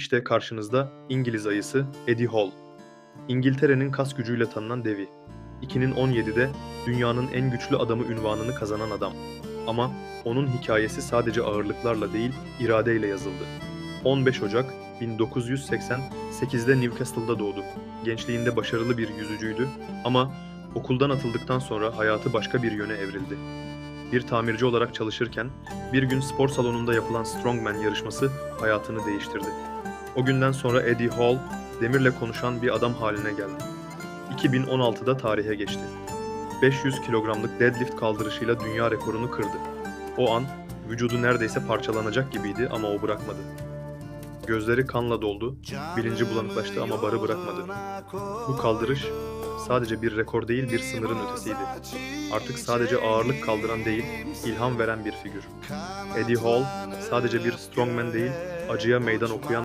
İşte karşınızda İngiliz ayısı Eddie Hall. İngiltere'nin kas gücüyle tanınan devi. 2017'de dünyanın en güçlü adamı ünvanını kazanan adam. Ama onun hikayesi sadece ağırlıklarla değil, iradeyle yazıldı. 15 Ocak 1988'de Newcastle'da doğdu. Gençliğinde başarılı bir yüzücüydü ama okuldan atıldıktan sonra hayatı başka bir yöne evrildi. Bir tamirci olarak çalışırken bir gün spor salonunda yapılan Strongman yarışması hayatını değiştirdi. O günden sonra Eddie Hall demirle konuşan bir adam haline geldi. 2016'da tarihe geçti. 500 kilogramlık deadlift kaldırışıyla dünya rekorunu kırdı. O an vücudu neredeyse parçalanacak gibiydi ama o bırakmadı. Gözleri kanla doldu, bilinci bulanıklaştı ama barı bırakmadı. Bu kaldırış sadece bir rekor değil bir sınırın ötesiydi. Artık sadece ağırlık kaldıran değil, ilham veren bir figür. Eddie Hall sadece bir strongman değil, acıya meydan okuyan